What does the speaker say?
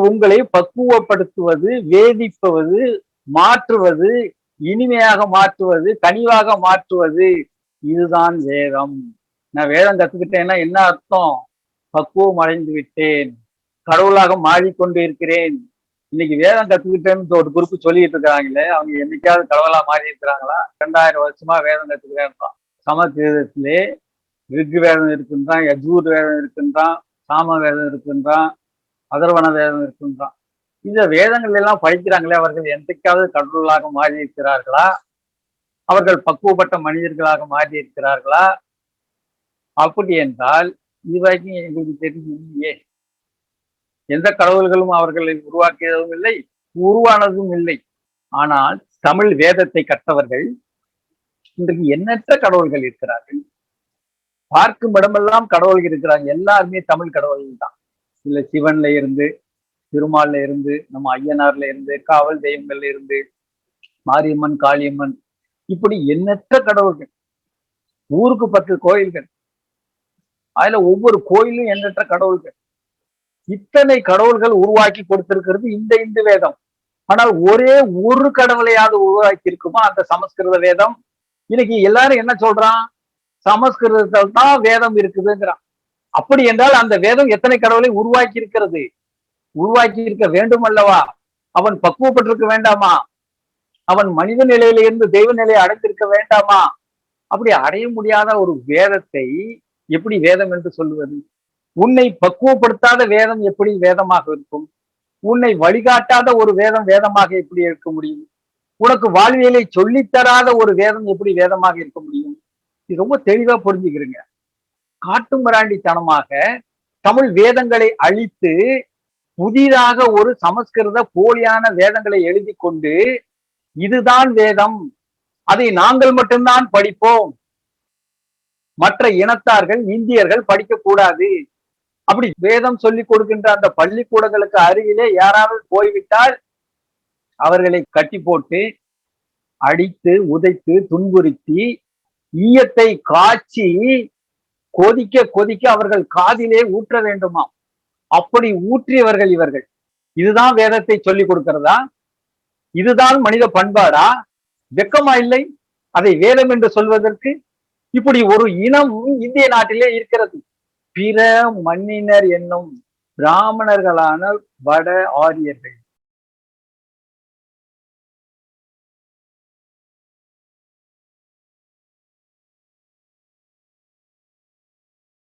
உங்களை பக்குவப்படுத்துவது வேதிப்பவது மாற்றுவது இனிமையாக மாற்றுவது கனிவாக மாற்றுவது. இதுதான் வேதம். நான் வேதம் கத்துக்கிட்டேன்னா என்ன அர்த்தம்? பக்குவம் அடைந்து விட்டேன். கடவுளாக மாறிக்கொண்டு இருக்கிறேன். இன்னைக்கு வேதம் கத்துக்கிட்டேன்னு ஒரு குறிப்பு சொல்லிட்டு இருக்கிறாங்களே அவங்க என்னைக்காவது கடவுளா மாறி இருக்கிறாங்களா? ரெண்டாயிரம் வருஷமா வேதம் கத்துக்கிறேன்றான் சமஸ்கிருதத்திலே ரிக் வேதம் இருக்கின்றான் யஜூர் வேதம் இருக்கின்றான் சாம வேதம் இருக்கின்றான் அதர்வன வேதம் இருக்கின்றான் இந்த வேதங்கள் எல்லாம் படிக்கிறாங்களே அவர்கள் என்றைக்காவது கடவுளாக மாறி இருக்கிறார்களா அவர்கள் பக்குவப்பட்ட மனிதர்களாக மாறி இருக்கிறார்களா அப்படி என்றால் இதுவரைக்கும் எங்களுக்கு தெரிஞ்சு எந்த கடவுள்களும் அவர்களை உருவாக்கியதும் இல்லை உருவானதும் இல்லை. ஆனால் தமிழ் வேதத்தை கற்றவர்கள் இன்றைக்கு எண்ணற்ற கடவுள்கள் இருக்கிறார்கள். பார்க்கும் இடமெல்லாம் கடவுள்கள் இருக்கிறாங்க. எல்லாருமே தமிழ் கடவுள்கள் தான். இல்ல சிவன்ல இருந்து திருமால்ல இருந்து நம்ம ஐயனார்ல இருந்து காவல் தெய்வங்கள்ல இருந்து மாரியம்மன் காளியம்மன் இப்படி எண்ணற்ற கடவுள்கள் ஊருக்கு பத்து கோயில்கள் அதுல ஒவ்வொரு கோயிலும் எண்ணற்ற கடவுள்கள். இத்தனை கடவுள்கள் உருவாக்கி கொடுத்திருக்கிறது இந்த இந்து வேதம். ஆனால் ஒரே ஒரு கடவுளையாவது உருவாக்கி இருக்குமா அந்த சமஸ்கிருத வேதம். இன்னைக்கு எல்லாரும் என்ன சொல்றான்? சமஸ்கிருதத்தில் தான் வேதம் இருக்குதுங்கிறான். அப்படி என்றால் அந்த வேதம் எத்தனை கடவுளை உருவாக்கி இருக்கிறது உருவாக்கி இருக்க வேண்டும் அல்லவா அவன் பக்குவப்பட்டிருக்க வேண்டாமா? அவன் மனித நிலையிலிருந்து தெய்வ நிலையை அடைந்திருக்க வேண்டாமா? அப்படி அடைய முடியாத ஒரு வேதத்தை எப்படி வேதம் என்று சொல்லுவது? உன்னை பக்குவப்படுத்தாத வேதம் எப்படி வேதமாக இருக்கும்? உன்னை வழிகாட்டாத ஒரு வேதம் வேதமாக எப்படி இருக்க முடியும்? உனக்கு வாழ்வியலை சொல்லித்தராத ஒரு வேதம் எப்படி வேதமாக இருக்க முடியும்? இது ரொம்ப தெளிவா புரிஞ்சுக்கிறீங்க. காட்டு மிராண்டித்தனமாக தமிழ் வேதங்களை அழித்து புதிதாக ஒரு சமஸ்கிருத போலியான வேதங்களை எழுதி கொண்டு இதுதான் வேதம் அதை நாங்கள் மட்டும்தான் படிப்போம். மற்ற இனத்தார்கள் இந்தியர்கள் படிக்கக்கூடாது அப்படி வேதம் சொல்லிக் கொடுக்கின்ற அந்த பள்ளிக்கூடங்களுக்கு அருகிலே யாராவது போய்விட்டால் அவர்களை கட்டி போட்டு அடித்து உதைத்து துன்புறுத்தி ஈயத்தை காய்ச்சி கொதிக்க கொதிக்க அவர்கள் காதிலே ஊற்ற வேண்டுமாம். அப்படி ஊற்றியவர்கள் இவர்கள். இதுதான் வேதத்தை சொல்லி கொடுக்கிறதா? இதுதான் மனித பண்பாடா? வெக்கமா இல்லை? அதை வேதம் என்று சொல்வதற்கு இப்படி ஒரு இனம் இந்திய நாட்டிலே இருக்கிறது. பிற மன்னினர் என்னும் பிராமணர்களான வட ஆரியர்கள்.